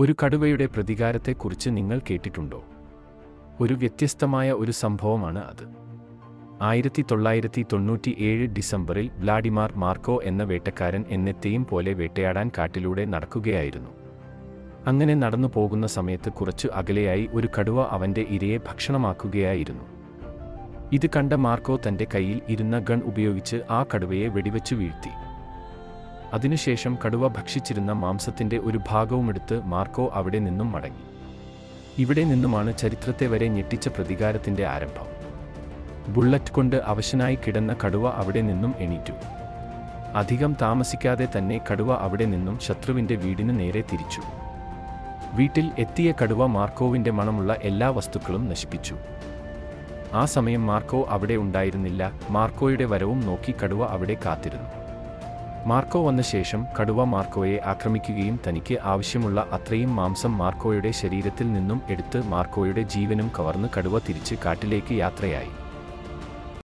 ഒരു കടുവയുടെ പ്രതികാരത്തെക്കുറിച്ച് നിങ്ങൾ കേട്ടിട്ടുണ്ടോ? ഒരു വ്യത്യസ്തമായ ഒരു സംഭവമാണ് അത്. ആയിരത്തി തൊള്ളായിരത്തി തൊണ്ണൂറ്റി ഏഴ് ഡിസംബറിൽ വ്ലാഡിമാർ മാർക്കോ എന്ന വേട്ടക്കാരൻ എന്നെത്തെയും പോലെ വേട്ടയാടാൻ കാട്ടിലൂടെ നടക്കുകയായിരുന്നു. അങ്ങനെ നടന്നു പോകുന്ന സമയത്ത് കുറച്ച് അകലെയായി ഒരു കടുവ അവന്റെ ഇരയെ ഭക്ഷണമാക്കുകയായിരുന്നു. ഇത് കണ്ട മാർക്കോ തന്റെ കയ്യിൽ ഇരുന്ന ഗൺ ഉപയോഗിച്ച് ആ കടുവയെ വെടിവെച്ചു വീഴ്ത്തി. അതിനുശേഷം കടുവ ഭക്ഷിച്ചിരുന്ന മാംസത്തിന്റെ ഒരു ഭാഗവുമെടുത്ത് മാർക്കോ അവിടെ നിന്നും മടങ്ങി. ഇവിടെ നിന്നുമാണ് ചരിത്രത്തെ വരെ ഞെട്ടിച്ച പ്രതികാരത്തിന്റെ ആരംഭം. ബുള്ളറ്റ് കൊണ്ട് അവശനായി കിടന്ന കടുവ അവിടെ നിന്നും എണീറ്റു. അധികം താമസിക്കാതെ തന്നെ കടുവ അവിടെ നിന്നും ശത്രുവിന്റെ വീടിന് നേരെ തിരിച്ചു. വീട്ടിൽ എത്തിയ കടുവ മാർക്കോവിന്റെ മണമുള്ള എല്ലാ വസ്തുക്കളും നശിപ്പിച്ചു. ആ സമയം മാർക്കോ അവിടെ ഉണ്ടായിരുന്നില്ല. മാർക്കോയുടെ വരവും നോക്കി കടുവ അവിടെ കാത്തിരുന്നു. മാർക്കോ വന്ന ശേഷം കടുവ മാർക്കോയെ ആക്രമിക്കുകയും തനിക്ക് ആവശ്യമുള്ള അത്രയും മാംസം മാർക്കോയുടെ ശരീരത്തിൽ നിന്നും എടുത്ത് മാർക്കോയുടെ ജീവനും കവർന്ന് കടുവ തിരിച്ച് കാട്ടിലേക്ക് യാത്രയായി.